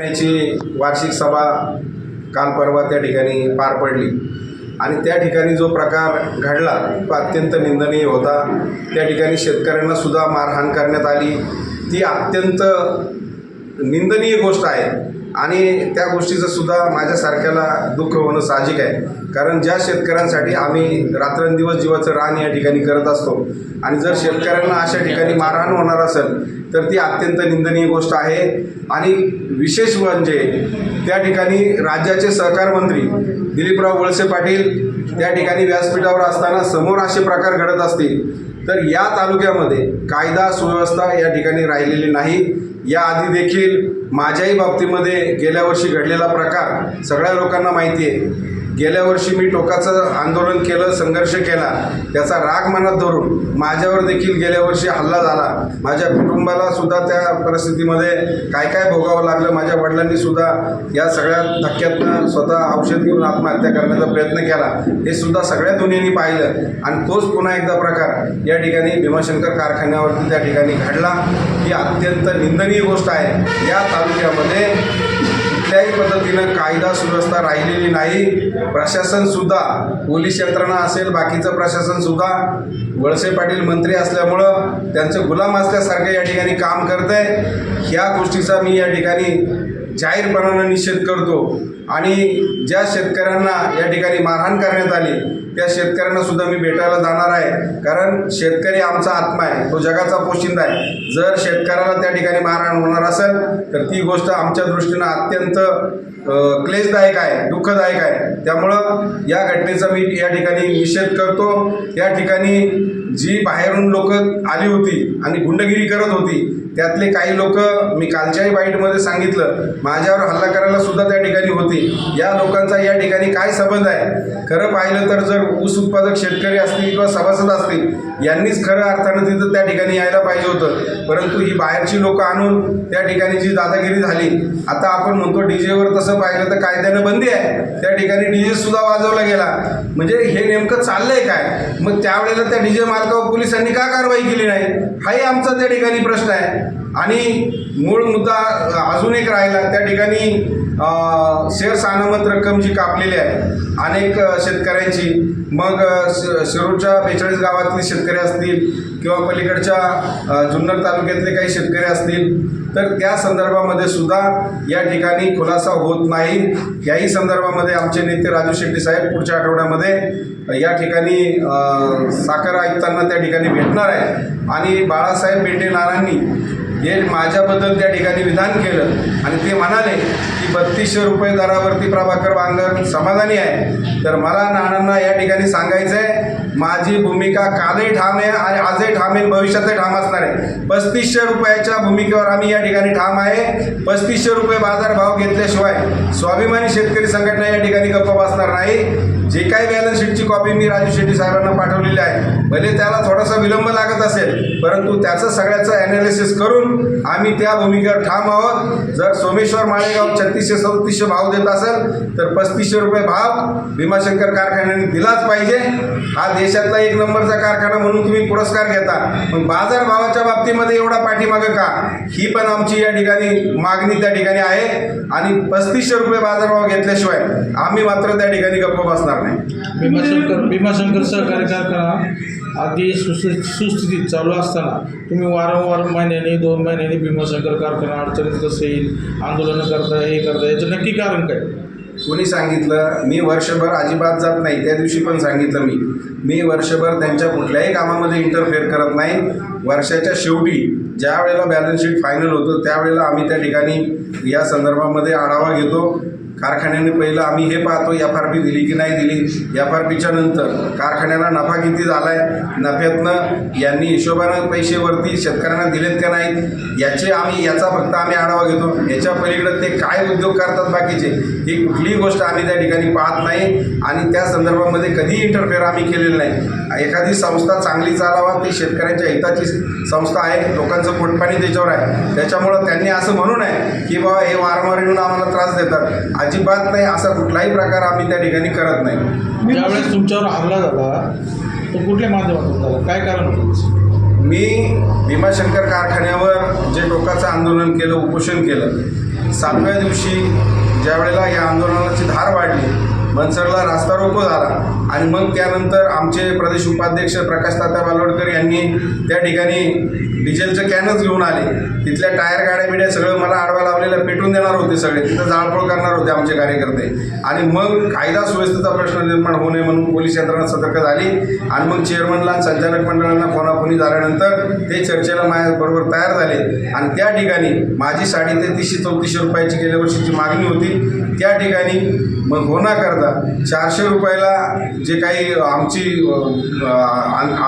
याची वार्षिक सभा काल परवा त्या ठिकाणी पार पडली. आणि त्या ठिकाणी जो प्रकार घडला तो अत्यंत निंदनीय होता. त्या ठिकाणी शेतकऱ्यांना सुद्धा मारहाण करण्यात आली. ती अत्यंत निंदनीय गोष्ट आहे. आणि त्या गोष्टीचं सुद्धा माझ्यासारख्याला दुःख होणं साहजिक आहे. कारण ज्या शेतकऱ्यांसाठी आम्ही रात्रंदिवस जीवाचं रान या ठिकाणी करत असतो आणि जर शेतकऱ्यांना अशा ठिकाणी मारहाण होणार असेल तर ती अत्यंत निंदनीय गोष्ट आहे. आणि विशेष म्हणजे त्या ठिकाणी राज्याचे सहकार मंत्री दिलीपराव वळसे पाटील त्या ठिकाणी व्यासपीठावर असताना समोर असे प्रकार घडत असतील तर या तालुक्यामध्ये कायदा सुव्यवस्था या ठिकाणी राहिलेली नाही. या आधी देखील माझ्याही बाबतीमध्ये गेल्या वर्षी घडलेला प्रकार सगळ्या लोकांना माहिती आहे. गेल्या वर्षी मी टोकाचं आंदोलन केलं संघर्ष केला त्याचा राग मनात धरून माझ्यावर देखील गेल्या वर्षी हल्ला झाला. माझ्या कुटुंबाला सुद्धा त्या परिस्थितीमध्ये काय काय भोगावं लागलं माझ्या वडिलांनी सुद्धा या सगळ्या धक्क्यातनं स्वतः औषध घेऊन आत्महत्या करण्याचा प्रयत्न केला. हे सुद्धा सगळ्या दुनियेने पाहिलं. आणि तोच पुन्हा एकदा प्रकार या ठिकाणी भीमाशंकर कारखान्यावरती त्या ठिकाणी घडला. ही अत्यंत निंदनीय गोष्ट आहे. या तालुक्यामध्ये कुठल्याही पद्धतीनं कायदा सुव्यवस्था राहिलेली नाही. प्रशासनसुद्धा पोलीस यंत्रणा असेल बाकीचं प्रशासनसुद्धा वळसे पाटील मंत्री असल्यामुळं त्यांचं गुलाम असल्यासारखं या ठिकाणी काम करत आहे ह्या गोष्टीचा मी या ठिकाणी जाहीरपणानं निषेध करतो. आणि ज्या शेतकऱ्यांना या ठिकाणी मारहाण करण्यात आली त्या शेतकऱ्यांना सुद्धा मी भेटायला जाणार आहे. कारण शेतकरी आमचा आत्मा आहे. तो जगाचा पोशिंदा आहे. जर शेतकऱ्याला त्या ठिकाणी मारहाण होणार असेल तर ती गोष्ट आमच्या दृष्टीनं अत्यंत क्लेशदायक आहे दुःखदायक आहे. त्यामुळं या घटनेचा मी या ठिकाणी निषेध करतो. या ठिकाणी जी बाहेरून लोक आली होती आणि गुंडगिरी करत होती त्यातले काही लोक मी कालच्याही बाईटमध्ये सांगितलं. माझ्यावर हल्ला करायला सुद्धा त्या ठिकाणी होती. या लोकांचा या ठिकाणी काय संबंध आहे? खरं पाहिलं तर जर ऊस उत्पादक शेतकरी असतील किंवा सभासद असतील यांनीच खरं अर्थानं तिथं त्या ठिकाणी यायला पाहिजे होतं. परंतु ही बाहेरची लोकं आणून त्या ठिकाणी जी दादागिरी झाली आता आपण म्हणतो डी जेवर तसं पाहिलं तर कायद्यानं बंदी आहे. त्या ठिकाणी डी सुद्धा वाजवला गेला. म्हणजे हे नेमकं चाललंय काय? मग त्यावेळेला त्या डी जे मालकावर पोलिसांनी का कारवाई केली नाही? हाही आमचा त्या ठिकाणी प्रश्न आहे. आणि मूळ मुद्दा अजून एक राहिला त्या ठिकाणी शेअर्स अनामत रक्कम जी कापलेली आहे अनेक शेतकऱ्यांची. मग श- शिरूरच्या बेचाळीस गावातले शेतकरी असतील किंवा पलीकडच्या जुन्नर तालुक्यातले काही शेतकरी असतील तर त्या संदर्भामध्ये सुद्धा या ठिकाणी खुलासा होत नाही. याही संदर्भामध्ये आमचे नेते राजू शेट्टी साहेब पुढच्या आठवड्यामध्ये या ठिकाणी साखर आयुक्तांना त्या ठिकाणी भेटणार आहे आणि बाळासाहेब बेंडे नारांनी हे माझ्याबद्दल त्या ठिकाणी विधान केलं आणि ते म्हणाले की बत्तीसशे रुपये दरावरती प्रभाकर बांगर समाधानी आहे. तर मला नानांना या ठिकाणी सांगायचं आहे माझी भूमिका कालही ठाम आहे आणि आजही ठाम आहे भविष्यातही ठाम असणार आहे. पस्तीसशे रुपयाच्या भूमिकेवर आम्ही या ठिकाणी ठाम आहे. पस्तीसशे रुपये बाजारभाव घेतल्याशिवाय स्वाभिमानी शेतकरी संघटना या ठिकाणी गप्प बसणार नाही. जे काही बॅलन्स शीटची कॉपी मी राजू शेट्टी साहेबांना पाठवलेली आहे. भले त्याला थोडासा विलंब लागत असेल परंतु त्याचं सगळ्याचं ॲनालिसिस करून आम्ही त्या भूमिकेवर ठाम आहोत. जर सोमेश्वर माळेगाव छत्तीसशे सदतीसशे भाव देत असेल तर पस्तीसशे रुपये भाव भीमाशंकर कारखान्याने दिलाच पाहिजे. हा देशातला एक नंबरचा कारखाना म्हणून तुम्ही पुरस्कार घेता. पण बाजारभावाच्या बाबतीमध्ये एवढा पाठीमागं का? ही पण आमची या ठिकाणी मागणी त्या ठिकाणी आहे. आणि पस्तीसशे रुपये बाजारभाव घेतल्याशिवाय आम्ही मात्र त्या ठिकाणी गप्प बसणार नाही. भीमाशंकर भीमाशंकर सहकारी कारखाना अगदी सुसु सुस्थितीत चालू असताना तुम्ही वारंवार महिन्याने दोन महिन्याने भीमाशंकर कारखाना अडचणीत कसं येईल आंदोलनं करता हे करता याचं नक्की कारण काय? कोणी सांगितलं? मी वर्षभर अजिबात जात नाही. त्या दिवशी पण सांगितलं मी. मी वर्षभर त्यांच्या कुठल्याही कामामध्ये इंटरफेअर करत नाही. वर्षाच्या शेवटी ज्या वेळेला बॅलन्स शीट फायनल होतं त्यावेळेला आम्ही त्या ठिकाणी या संदर्भामध्ये आढावा घेतो. कारखान्याने पहिलं आम्ही हे पाहतो एफ आर पी दिली की नाही दिली एफ आर पीच्या नंतर कारखान्याला नफा किती झाला आहे नफ्यातनं यांनी हिशोबानं पैसेवरती शेतकऱ्यांना दिलेत का नाहीत याचे आम्ही याचा फक्त आम्ही आढावा घेतो. याच्या पलीकडे ते काय उद्योग करतात बाकीचे ही कुठलीही गोष्ट आम्ही त्या ठिकाणी पाहत नाही आणि त्या संदर्भामध्ये कधीही इंटरफेअर आम्ही केलेलं नाही. एखादी संस्था चांगली चालावा ती शेतकऱ्यांच्या हिताची संस्था आहे लोकांचं पोटपाणी त्याच्यावर आहे. त्याच्यामुळं त्यांनी असं म्हणू नये की बाबा हे वारंवार येऊन आम्हाला त्रास देतात. अजिबात नाही असा कुठलाही प्रकार आम्ही त्या ठिकाणी करत नाही. ज्यावेळेस तुमच्यावर हल्ला झाला तो कुठल्या माध्यमातून झाला? काय कारण होतं मी भीमाशंकर कारखान्यावर जे टोकाचं आंदोलन केलं उपोषण केलं सातव्या दिवशी ज्यावेळेला या आंदोलनाची धार वाढली मनसरला रास्ता रोको झाला. आणि मग त्यानंतर आमचे प्रदेश उपाध्यक्ष प्रकाश तात्या बालवडकर यांनी त्या ठिकाणी डिझेलचं कॅनच घेऊन आले. तिथल्या टायर गाड्या बिड्या सगळं मला आडवा लावलेलं पेटून देणार होते सगळे. तिथं जाळपोळ करणार होते आमचे कार्यकर्ते. आणि मग कायदा सुव्यवस्थेचा प्रश्न निर्माण होऊ नये म्हणून पोलीस यंत्रणा सतर्क झाली. आणि मग चेअरमनला संचालक मंडळांना फोनाफोनी झाल्यानंतर ते चर्चेला माझ्याबरोबर तयार झाले. आणि त्या ठिकाणी माझी साडी ते तीसशे चौतीसशे रुपयाची गेल्या वर्षीची मागणी होती. त्या ठिकाणी मग होण्याकरता करता. चारशे रुपयाला जे काही आमची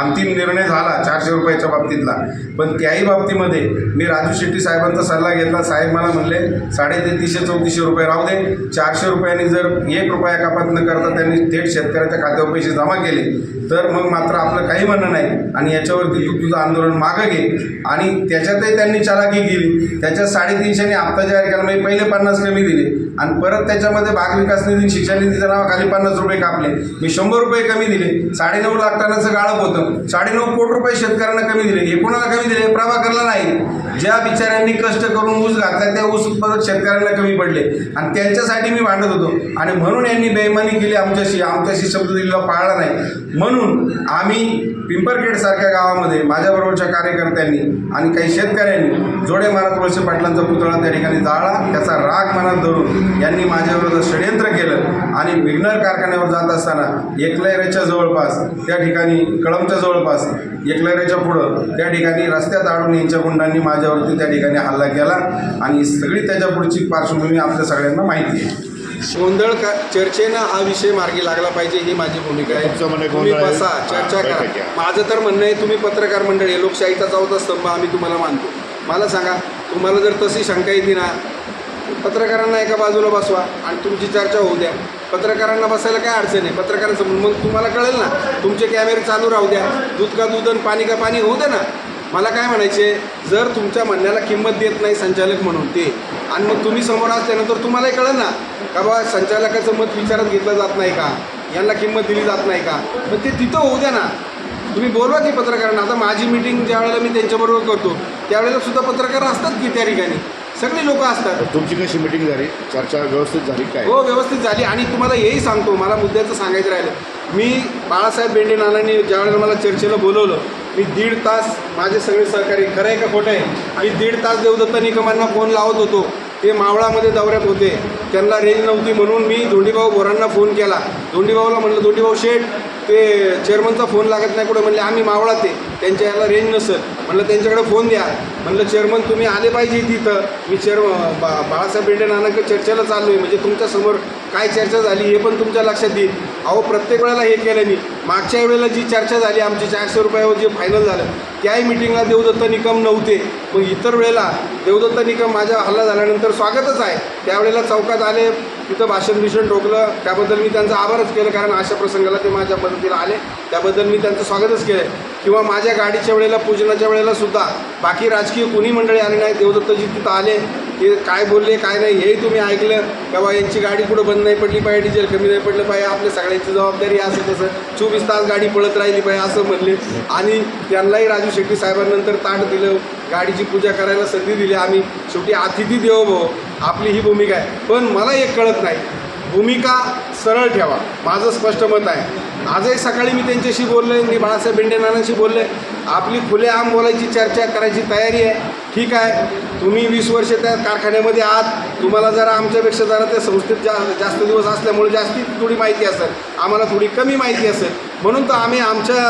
अंतिम निर्णय झाला चारशे रुपयाच्या बाबतीतला. पण त्याही बाबतीमध्ये मी राजू शेट्टी साहेबांचा सल्ला घेतला. साहेब मला म्हणले साडे तेहतीसशे चौतीसशे रुपये राहू दे. चारशे रुपयांनी जर एक रुपया कपात न करता त्यांनी थेट शेतकऱ्याच्या खात्यावर पैसे जमा केले तर मग मात्र आपलं काही म्हणणं नाही. आणि याच्यावरती तू तुझं आंदोलन मागं घे. आणि त्याच्यातही त्यांनी चालाकी केली. त्याच्यात साडेतीनशेने हप्ता जाहीर केला. म्हणजे पहिले पन्नास कमी दिले. आणि परत त्याच्यामध्ये भाग विकास निधी शिक्षण निधीच्या नावाखाली पन्नास रुपये कापले. मी शंभर रुपये कमी दिले. साडेनऊ लाख टनाचं गाळप होतं. साडेनऊ कोटी रुपये शेतकऱ्यांना कमी दिले. हे कोणाला कमी दिले? प्रभाकरला नाही. ज्या बिचाऱ्यांनी कष्ट करून ऊस घातला त्या ऊस उत्पादक शेतकऱ्यांना कमी पडले. आणि त्यांच्यासाठी मी भांडत होतो. आणि म्हणून यांनी बेईमानी केली. आमच्याशी आमच्याशी शब्द दिलेला पाळला नाही. म्हणून आम्ही पिंपरखेडसारख्या गावामध्ये माझ्याबरोबरच्या कार्यकर्त्यांनी आणि काही शेतकऱ्यांनी जोडे महाराज वळसे पाटलांचा पुतळा त्या ठिकाणी जाळला. त्याचा राग मनात धरून यांनी माझ्याविरोधात षडयंत्र केलं. आणि विघ्नर कारखान्यावर जात असताना एकलयरेच्या जवळपास त्या ठिकाणी कळमच्या जवळपास एकलयरेच्या पुढं त्या ठिकाणी रस्त्यात आडून यांच्या गुंडांनी माझ्यावरती त्या ठिकाणी हल्ला केला. आणि सगळी त्याच्या पुढची पार्श्वभूमी आपल्या सगळ्यांना माहिती आहे. गोंधळ का चर्चेनं हा विषय मार्गी लागला पाहिजे ही माझी भूमिका आहे. तुमचं म्हणणं तुम्ही. बसा चर्चा करा. माझं तर म्हणणं आहे तुम्ही पत्रकार मंडळी आहे, लोकशाहीचा चौथा स्तंभ आम्ही तुम्हाला मानतो. मला सांगा तुम्हाला जर तशी शंका येते ना पत्रकारांना एका बाजूला बसवा आणि तुमची चर्चा होऊ द्या. पत्रकारांना बसायला काय अडचण आहे? पत्रकारांचं मग तुम्हाला कळेल ना. तुमचे कॅमेरे चालू राहू द्या. दूध का दूध आणि पाणी का पाणी होऊ द्या ना. मला काय म्हणायचे? जर तुमच्या म्हणण्याला किंमत देत नाही संचालक म्हणून ते आणि मग तुम्ही समोर असल्यानंतर तुम्हालाही कळेल ना का बाबा संचालकाचं मत विचारात घेतलं जात नाही का? यांना किंमत दिली जात नाही का? मग ते तिथं होऊ द्या ना. तुम्ही बोलवा की पत्रकारांना. आता माझी मीटिंग ज्यावेळेला मी त्यांच्याबरोबर करतो त्यावेळेला सुद्धा पत्रकार असतात की त्या ठिकाणी? सगळी लोक असतात. तुमची कशी मिटिंग झाली? चर्चा व्यवस्थित झाली काय? हो व्यवस्थित झाली. आणि तुम्हाला हेही सांगतो मला मुद्द्याचं सांगायचं राहिलं. मी बाळासाहेब बेंडे नानांनी ज्यावेळेला मला चर्चेला बोलवलं मी दीड तास माझे सगळे सहकारी खरं आहे का खोटं आहे? मी दीड तास देवदत्त निकमांना फोन लावत होतो. ते मावळामध्ये दौऱ्यात होते. त्यांना रेंज नव्हती म्हणून मी धोंडीभाऊ बोरांना फोन केला. धोंडीभाऊला म्हणलं धोंडीभाऊ शेठ ते चेअरमनचा फोन लागत नाही कुठं. म्हणले आम्ही मावळा ते. त्यांच्या याला रेंज नसेल. म्हणलं त्यांच्याकडे फोन द्या. म्हणलं चेअरमन तुम्ही आले पाहिजे तिथं. मी चेअर बा बाळासाहेब बेंडे नानाकडे चर्चेला चाललो आहे म्हणजे तुमच्यासमोर काय चर्चा झाली हे पण तुमच्या लक्षात येईल. अहो प्रत्येक वेळेला हे केलं मी. मागच्या वेळेला जी चर्चा झाली आमची चारशे रुपयावर जे फायनल झालं त्याही मिटिंगला देवदत्त निकम नव्हते. मग इतर वेळेला देवदत्त निकम माझ्या हल्ला झाल्यानंतर स्वागतच आहे. त्यावेळेला चौकात आले तिथं भाषण भीषण ठोकलं. त्याबद्दल मी त्यांचा आभारच केलं कारण अशा प्रसंगाला ते माझ्या मदतीला आले. त्याबद्दल मी त्यांचं स्वागतच केलं. किंवा माझ्या गाडीच्या वेळेला पूजनाच्या वेळेला सुद्धा बाकी राजकीय कुणी मंडळी आले नाही देवदत्तजी तिथं आले. ते काय बोलले काय नाही हेही तुम्ही ऐकलं. का बा यांची गाडी कुठं बंद नाही पडली पाहिजे डिझेल कमी नाही पडलं पाहिजे आपल्या सगळ्यांची जबाबदारी असं तसं. चोवीस तास गाडी पळत राहिली पाहिजे असं म्हणले. आणि त्यांनाही राजू शेट्टी साहेबांनंतर ताट दिलं. गाडीची पूजा करायला संधी दिली. आम्ही शेवटी अतिथी देवो आपली ही भूमिका आहे. पण मला एक कळत नाही. भूमिका सरळ ठेवा. माझं स्पष्ट मत आहे. आजही सकाळी मी त्यांच्याशी बोलले मी बाळासाहेब बेंडे नानांशी बोलले आपली खुलेआम बोलायची चर्चा करायची तयारी आहे. ठीक आहे तुम्ही वीस वर्ष त्या कारखान्यामध्ये आहात. तुम्हाला जरा आमच्यापेक्षा जरा त्या संस्थेत जा जास्त दिवस असल्यामुळे जास्ती थोडी माहिती असेल. आम्हाला थोडी कमी माहिती असेल. म्हणून तर आम्ही आमच्या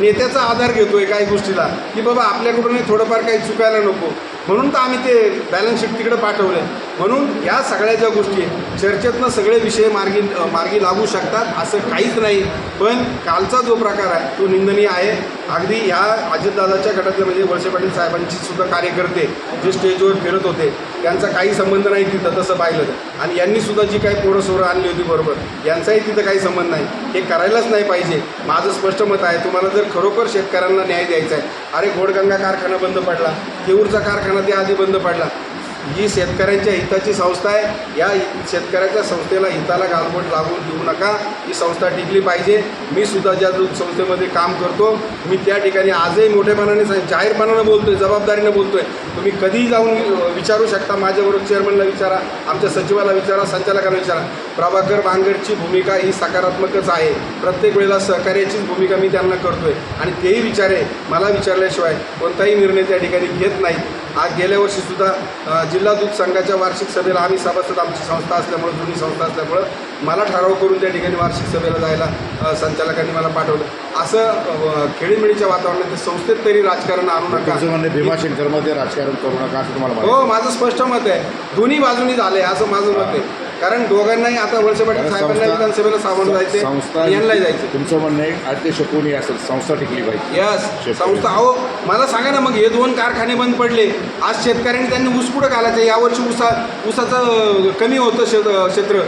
नेत्याचा आधार घेतो आहे काही गोष्टीला की बाबा आपल्याकडूनही थोडंफार काही चुकायला नको. म्हणून तर आम्ही ते बॅलन्स शीट तिकडे पाठवलं म्हणून या सगळ्या ज्या गोष्टी आहेत. चर्चेतनं सगळे विषय मार्गी मार्गी लागू शकतात असं काहीच नाही. पण कालचा जो प्रकार आहे तो निंदनीय आहे. अगदी ह्या अजितदादाच्या गटातले म्हणजे वळसे पाटील साहेबांची सुद्धा कार्यकर्ते जे स्टेजवर फिरत होते त्यांचा काही संबंध नाही तिथं तसं पाहिलं आणि यांनी सुद्धा जी काही पोरं सोरं आणली होती बरोबर यांचाही तिथं काही संबंध नाही. हे करायलाच नाही पाहिजे. माझं स्पष्ट मत आहे तुम्हाला जर खरोखर शेतकऱ्यांना न्याय द्यायचा आहे अरे घोडगंगा कारखाना बंद पडला केऊरचा कारखाना त्या आधी बंद पडला ही शेतकऱ्यांच्या हिताची संस्था आहे या शेतकऱ्याच्या संस्थेला हिताला गालबोट लागून देऊ नका. ही संस्था टिकली पाहिजे. मी सुद्धा ज्या दूध संस्थेमध्ये काम करतो मी त्या ठिकाणी आजही मोठेपणाने सांग जाहीरपणानं बोलतोय जबाबदारीनं बोलतोय. तुम्ही कधीही जाऊन विचारू शकता माझ्याबरोबर चेअरमनला विचारा आमच्या सचिवाला विचारा संचालकाला विचारा. प्रभाकर बांगडची भूमिका ही सकारात्मकच आहे. प्रत्येक वेळेला सहकार्याचीच भूमिका मी त्यांना करतोय. आणि तेही विचारे मला विचारल्याशिवाय कोणताही निर्णय त्या ठिकाणी घेत नाहीत. आज गेल्या वर्षीसुद्धा जिल्हा दूध संघाच्या वार्षिक सभेला आम्ही सभासद आमची संस्था असल्यामुळं जुनी संस्था असल्यामुळं मला ठराव करून त्या ठिकाणी वार्षिक सभेला जायला संचालकांनी मला पाठवलं. असं खेळीमेळीच्या वातावरणात ते संस्थेत तरी राजकारण आणू नका. भीमाशंकरमध्ये राजकारण करू नका असं तुम्हाला हो माझं स्पष्ट मत आहे. दोन्ही बाजूनी झालंय असं माझं मत आहे. कारण दोघांनाही आता वळसे पाटील कारण साहेबांना विधानसभेला सामोरं जायचे संस्था यांनाही जायचं तुमचं म्हणणं आहे अध्यक्ष कोणी असेल संस्था टिकली पाहिजे. यस. संस्था अहो मला सांगा ना मग हे दोन कारखाने बंद पडले आज शेतकऱ्यांनी त्यांनी ऊस कुठं घालायचं? यावर्षी ऊसा ऊसाचं कमी होतं क्षेत्र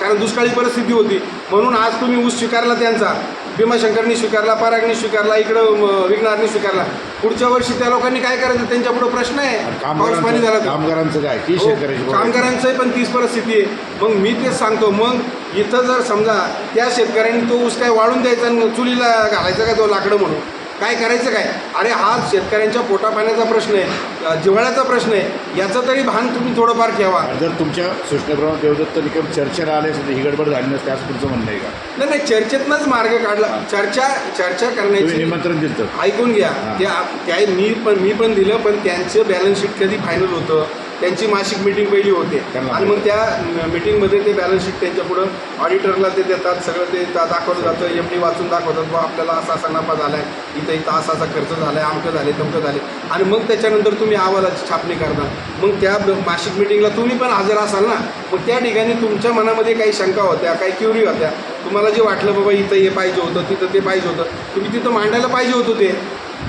कारण दुष्काळी परिस्थिती होती. म्हणून आज तुम्ही ऊस स्वीकारला त्यांचा. भीमाशंकरनी स्वीकारला परागनी स्वीकारला इकडं विघ्नारनी स्वीकारला. पुढच्या वर्षी त्या लोकांनी काय करायचं? त्यांच्या पुढे प्रश्न आहे. पाऊस पाणी झाला कामगारांचं. कामगारांचं काय? हो, शेतकऱ्याची बरोबर. कामगारांचंही पण तीच परिस्थिती आहे. मग मी तेच सांगतो मग इथं जर समजा त्या शेतकऱ्यांनी तो ऊस काय वाळून द्यायचा चुलीला घालायचा काय तो लाकडं म्हणून? काय करायचं काय? अरे हा शेतकऱ्यांच्या पोटापाण्याचा प्रश्न आहे जिव्हाळ्याचा प्रश्न आहे याचं तरी भान तुम्ही थोडंफार ठेवा. जर तुमच्या सूचनेप्रमाणे देवदत्त निकम चर्चेला आले ही गडबड झाली नसते असं तुमचं म्हणणं आहे का? नाही नाही चर्चेतनंच मार्ग काढला. चर्चा चर्चा करण्याची निमंत्रण दिलं ऐकून घ्या. त्या मी पण मी पण दिलं पण त्यांचं बॅलन्स शीट कधी फायनल होतं? त्यांची मासिक मिटिंग पहिली होते. आणि मग त्या मिटिंगमध्ये ते बॅलन्स शीट त्यांच्या पुढं ऑडिटरला ते देतात. सगळं ते दाखवलं जातं. एम डी वाचून दाखवतात. बा आपल्याला असा असा नफा झाला आहे इथं इथं असा असा खर्च झाला आहे आमकं झाले तमकं झाले. आणि मग त्याच्यानंतर तुम्ही अहवालाची छापणी करता मग त्या मासिक मिटिंगला तुम्ही पण हजर असाल ना. मग त्या ठिकाणी तुमच्या मनामध्ये काही शंका होत्या काही क्युरी होत्या. तुम्हाला जे वाटलं बाबा इथं हे पाहिजे होतं तिथं ते पाहिजे होतं. तुम्ही तिथं मांडायला पाहिजे होतं ते.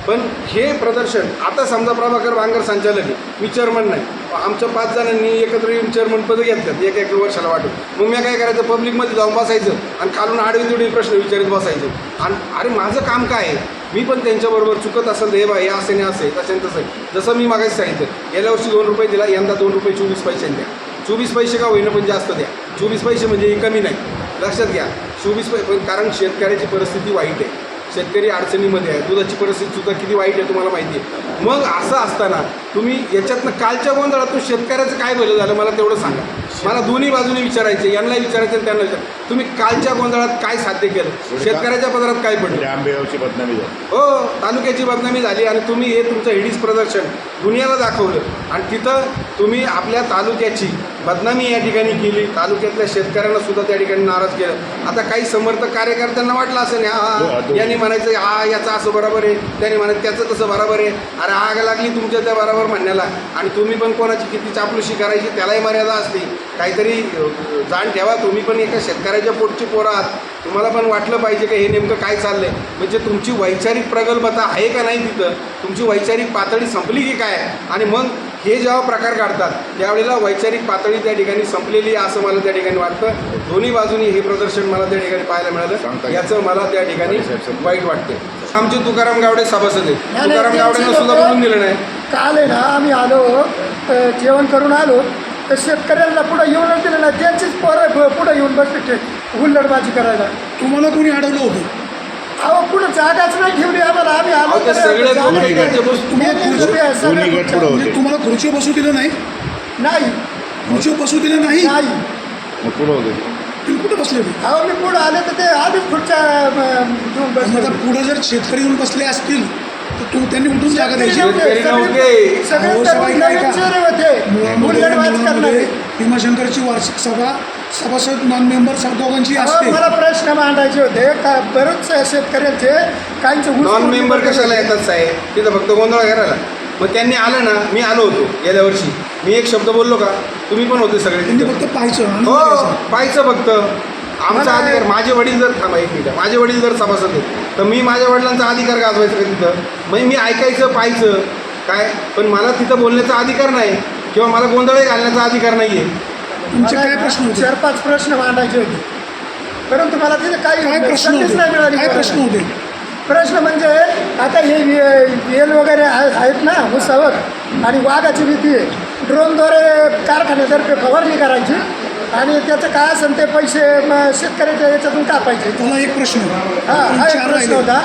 पण हे प्रदर्शन आता समजा प्रभाकर वांगर संचालक आहे मी चेअरमन नाही. आमच्या पाच जणांनी एकत्र येऊन चेअरमन पद घेतल्यात एक एक वर्षाला वाटून. मग मी काय करायचं पब्लिकमध्ये जाऊन बसायचं आणि खालून आडवी तिडवी प्रश्न विचारित बसायचं. आणि अरे माझं काम काय आहे? मी पण त्यांच्याबरोबर चुकत असेल तर हे बा हे असे नाही असे तसे तसं. आहे. जसं मी मागायचं सांगितलं गेल्या वर्षी दोन रुपये दिला यंदा दोन रुपये चोवीस पैशांनी द्या. चोवीस पैसे का होईना पण जास्त द्या. चोवीस पैसे म्हणजे हे कमी नाही. लक्षात घ्या चोवीस पै कारण शेतकऱ्याची परिस्थिती वाईट आहे. शेतकरी अडचणीमध्ये आहे दुधाची परिस्थिती सुद्धा किती वाईट आहे तुम्हाला माहिती आहे. मग असं असताना तुम्ही याच्यातनं कालच्या गोंधळातून शेतकऱ्याचं काय भलं झालं मला तेवढं सांगा. मला दोन्ही बाजूनी विचारायचं यांना विचारायचं त्यांना विचार तुम्ही कालच्या गोंधळात काय साध्य केलं? शेतकऱ्याच्या पदरात काय पडलं? आंबेगावची बदनामी झाली. हो तालुक्याची बदनामी झाली आणि तुम्ही हे तुमचं हिडीस प्रदर्शन दुनियाला दाखवलं. आणि तिथं तुम्ही आपल्या तालुक्याची बदनामी या ठिकाणी केली. तालुक्यातल्या शेतकऱ्यांना सुद्धा त्या ठिकाणी नाराज केलं. आता काही समर्थक कार्यकर्त्यांना वाटलं असं नाही हा दो- यांनी म्हणायचं हा याचं असं बरोबर आहे. त्याने म्हणायचं त्याचं तसं बरोबर आहे. अरे आग लागली तुमच्या त्या बरोबर म्हणण्याला. आणि तुम्ही पण कोणाची किती चापलुशी करायची त्यालाही मर्यादा असते. काहीतरी जाण ठेवा. तुम्ही पण एका शेतकऱ्याच्या पोटची पोरं आहात. तुम्हाला पण वाटलं पाहिजे का हे नेमकं काय चाललंय? म्हणजे तुमची वैचारिक प्रगल्भता आहे का नाही तिथं? तुमची वैचारिक पातळी संपली की काय? आणि मग हे जेव्हा प्रकार काढतात त्यावेळेला वैचारिक पातळी त्या ठिकाणी संपलेली आहे असं मला त्या ठिकाणी वाटतं. दोन्ही बाजूनी हे प्रदर्शन मला त्या ठिकाणी पाहायला मिळालं. याचं मला त्या ठिकाणी. वाईट वाटते आमचे तुकाराम गावडे सभासद आहेत. नाही, नाही, तुकाराम गावडेंना सुद्धा बोलून दिलं नाही. काल आहे ना आम्ही आलो जेवण करून आलो तर शेतकऱ्यांना पुढं येऊनच दिलं ना त्यांचीच पोरं पुढं येऊन बसले ते हुल्लडबाजी करायला. तुम्हाला कोणी अडवलं होतं? अहो पुढं जागाच नाही ठेवली आम्हाला. आम्ही आलो अहो, ते तर सगळे दोन्ही सगळे दोन्ही गट. पुढं होते. म्हणजे तुम्हाला खुर्ची बसू दिलं नाही? नाही. खुर्ची बसू दिलं नाही? नाही. मग पुढं होते. तुम्ही कुठे बसले? होते अहो मी पुढं आले तर ते आधीच खुर्च्या अ, घेऊन मग बसले आता पुढे जर शेतकरी येऊन बसले असतील तर तू त्यांनी उठून जागा द्यायची. सगळे भीमाशंकरची वार्षिक सभा सभासद नॉन मेंबर दोघांची अहो, असते. मला प्रश्न मांडायचे होते. का बरेच शेतकऱ्यांचे काहींचे नॉन मेंबर कशाला येतात साहेब? तिथं फक्त गोंधळ करायला मग त्यांनी आलं ना मी आलो होतो गेल्या वर्षी. मी एक शब्द बोललो का? तुम्ही पण होते सगळे त्यांनी. फक्त पाहायचं हो. पाहायचं फक्त. आमचा अधिकार माझे वडील जर थांबा एक मिनिट. माझे वडील जर सभासद आहेत तर मी माझ्या वडिलांचा अधिकार गाजवायचा का तिथं? मग मी ऐकायचं पाहायचं. काय? पण मला तिथं बोलण्याचा अधिकार नाही किंवा मला गोंधळ घालण्याचा अधिकार नाही आहे तुमचे काय प्रश्न चार पाच प्रश्न मांडायचे होते. परंतु मला तिथे काही काय प्रश्न संधीच नाही मिळाली काय प्रश्न होते? प्रश्न म्हणजे आता हे वेल वगैरे आहे- आहेत ना उसावर आणि वाघाची भीती आहे. ड्रोनद्वारे कारखान्यातर्फे फवारणी करायची. आणि त्याचं काय असेल ते पैसे म, शेतकऱ्याच्या याच्यातून कापायचे. मला एक प्रश्न. हा हा एक चार प्रश्न राहिले. होता.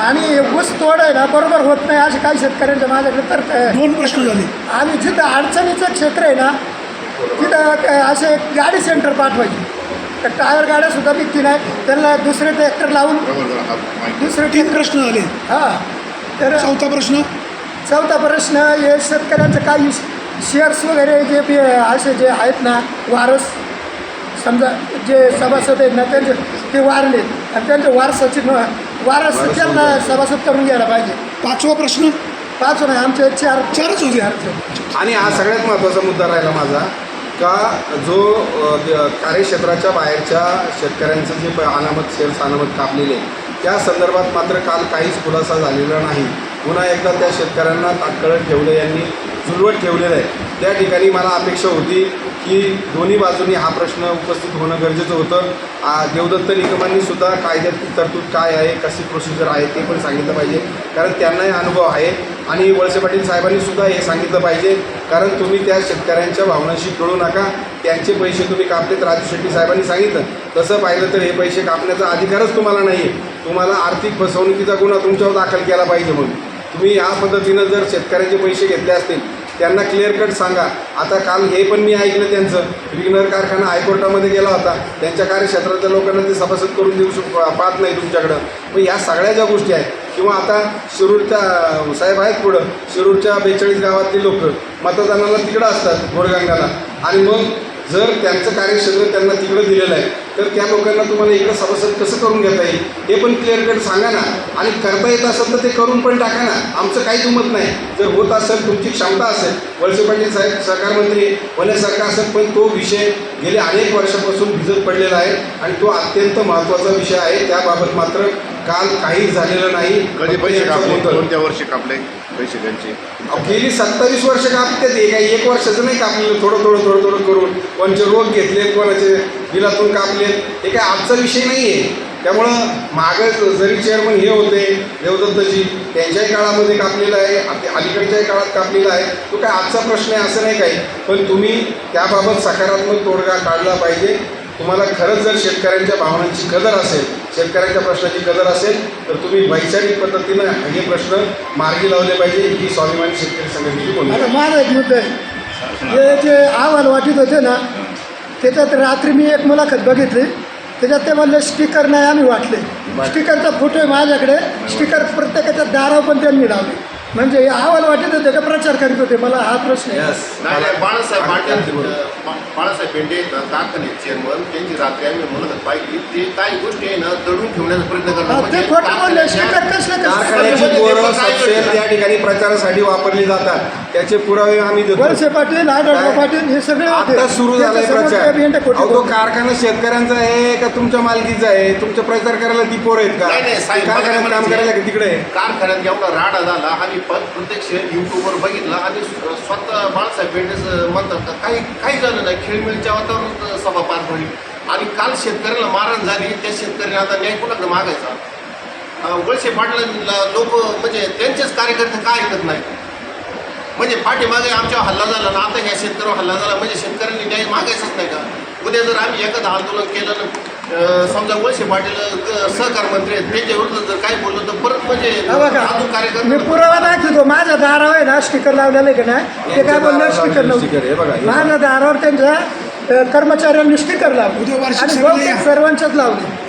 आणि ऊस तोड आहे ना बरोबर होत नाही असे काही शेतकऱ्यांच्या माझ्याकडे आहे. दोन प्रश्न झाले. आणि जिथं अडचणीचं क्षेत्र आहे ना तिथं क- असे गाडी सेंटर पाठवायचे. तर टायर गाड्यासुद्धा निघती नाही. त्यांना दुसरे ट्रॅक्टर लावून दुसरे तीन प्रश्न झाले. हां. तर चौथा प्रश्न? चौथा प्रश्न हे शेतकऱ्यांचं काही शेअर्स वगैरे जे बी असे जे आहेत ना वारस समजा जे सभासद आहेत ना त्यांचे ते वारले. आणि त्यांच्या वारसाची वारस त्यांना सभासद करून घ्यायला पाहिजे. पाचवा प्रश्न? पाच नाही आमचे चार चारच होते चार आणि हा सगळ्यात महत्त्वाचा मुद्दा राहिला माझा का जो कार्यक्षेत्राच्या बाहेरच्या शेतकऱ्यांचं जे प- अनामत शेअर्स अनामत कापलेले त्या संदर्भात मात्र काल काहीच खुलासा झालेला नाही. पुन्हा एकदा त्या शेतकऱ्यांना ताटकळत ठेवलं यांनी झुलवत ठेवलेलं आहे. त्या ठिकाणी मला अपेक्षा होती की दोन्ही बाजूनी हा प्रश्न उपस्थित होणं गरजेचं होतं. देवदत्त निकमांनी सुद्धा कायद्यातली तरतूद काय आहे कशी प्रोसिजर आहे ते पण सांगितलं पाहिजे. कारण त्यांनाही अनुभव आहे. आणि वळसे पाटील साहेबांनी सुद्धा हे सांगितलं पाहिजे. कारण तुम्ही त्या शेतकऱ्यांच्या भावनांशी खेळू नका. त्यांचे पैसे तुम्ही कापलेत राजू शेट्टी साहेबांनी सांगितलं. तसं पाहिलं तर हे पैसे कापण्याचा अधिकारच तुम्हाला नाही आहे तुम्हाला आर्थिक फसवणुकीचा गुन्हा तुमच्यावर दाखल केला पाहिजे म्हणून. तुम्ही या पद्धतीनं जर शेतकऱ्यांचे पैसे घेतले असतील त्यांना क्लिअर कट सांगा. आता काल हे पण मी ऐकलं त्यांचं. विग्नर कारखाना हायकोर्टामध्ये गेला होता. त्यांच्या कार्यक्षेत्रातल्या लोकांना ते सभासद करून देऊ शक पाहत नाही तुमच्याकडं. मग या सगळ्या ज्या गोष्टी आहेत किंवा आता शिरूरच्या साहेब आहेत पुढं शिरूरच्या बेचाळीस गावातली लोक मतदानाला तिकडं असतात गोरगंगाला आणि मग जर त्यांचं कार्यक्षेत्र त्यांना तिकडं दिलेलं आहे तर त्या लोकांना तुम्हाला इकडं सभासद कसं करून घेता येईल? हे पण क्लिअर कट सांगा ना. आणि करता येत असेल तर ते करून पण टाका ना. आमचं काही दुमत नाही. जर होत असेल तुमची क्षमता असेल वळसे पाटील साहेब सरकार मंत्री होण्यासारखा असेल पण तो विषय गेले अनेक वर्षापासून भिजत पडलेला आहे आणि तो अत्यंत महत्त्वाचा विषय आहे. त्याबाबत मात्र काल काहीच झालेलं नाही. कधी पैसे कापले. कोणत्या वर्षी कापले पैसे त्यांचे? गेली सत्तावीस वर्ष कापते ते. काही एक वर्षाचं नाही कापलेलं. थोडं थोडं थोडं थोडं करून. कोणाचे रोग घेतले कोणाचे बिलातून कापलेत. हे काय आजचा विषय नाही आहे त्यामुळं मागं जरी चेअरमन हे होते देवदत्तजी त्यांच्याही काळामध्ये कापलेलं आहे अलीकडच्याही काळात कापलेला आहे. तो काय आजचा प्रश्न आहे असं नाही काही. पण तुम्ही त्याबाबत सकारात्मक तोडगा काढला पाहिजे. तुम्हाला खरंच जर शेतकऱ्यांच्या भावनांची कदर असेल शेतकऱ्यांच्या प्रश्नाची कदर असेल तर तुम्ही वैचारिक पद्धतीनं हे प्रश्न मार्गी लावले पाहिजे. ही स्वाभिमानी शेतकरी संघटनेची भूमिका माझा एक मुद्दा. आहे जे जे आव्हान वाटत होते ना त्याच्यात रात्री मी एक मुलाखत बघितली. त्याच्यात ते म्हणले स्टिकर नाही आम्ही वाटले. स्टिकरचा फोटो आहे माझ्याकडे. स्टिकर प्रत्येकाच्या दारावर पण त्यांनी लावले. म्हणजे हे अहवाल वाटीत होते का प्रचार करीत होते मला हा प्रश्न आहे Yes. नाही नाही बाळासाहेब पाटील. बा- बाळासाहेब पेंडे कारखाने चेअरमन त्यांची रात्री आम्ही मुलाखत पाहिली ते काही गोष्टी आहे ना दडून ठेवण्याचा प्रयत्न हा, करतात ते म्हणजे खोटं बोलले कसले कसले कारखान्याची पोरं? त्या ठिकाणी प्रचारासाठी वापरली जातात त्याचे पुरावे आम्ही देतो वळसे पाटील आढळराव? पाटील हे सगळे होते आता सुरू झालाय त्याच्यासमोर प्रचार ते भेंडे खोटे अहो, तो बोलले. कारखाना शेतकऱ्यांचा आहे का तुमच्या मालकीचा आहे तुमचा प्रचार करायला ती पोरं आहेत का नाही, नाही, साहेब, कारखान्यात काम मला करायला का तिकडे आहे? कारखान्यात एवढा राडा झाला आम्ही पण प्रत्यक्ष युट्यूबवर बघितला आणि स्वतः बाळासाहेब पेंडेस म्हणतात का काही काही झालं नाही. खेळमेळच्या वातावरणात सभा पार पडली. आणि काल शेतकऱ्याला मारण झाली. त्या शेतकऱ्याने आता न्याय कुणाकडे मागायचा? वळसे पाटलांना लोक म्हणजे त्यांचेच कार्यकर्ते काय ऐकत नाही म्हणजे पाठीमागे आमच्यावर हल्ला झाला ना आता ह्या शेतकऱ्यावर हल्ला झाला. म्हणजे शेतकऱ्यांनी न्याय मागायचाच नाही का? उद्या जर आम्ही एखादं आंदोलन केलं ना समजा वळसे पाटील सहकार मंत्री आहेत त्यांच्या विरुद्ध जर काही बोललं तर परत म्हणजे मी पुरावा दाखवतो. माझ्या दारावर आहे ना स्टिकर लावलेलं आहे का नाही? ते काय बोललं स्टिकर लावलं माझ्या दारावर त्यांच्या कर्मचाऱ्यांनी स्टिकर लावले. आणि बहुतेक. सर्वांच्याच लावले.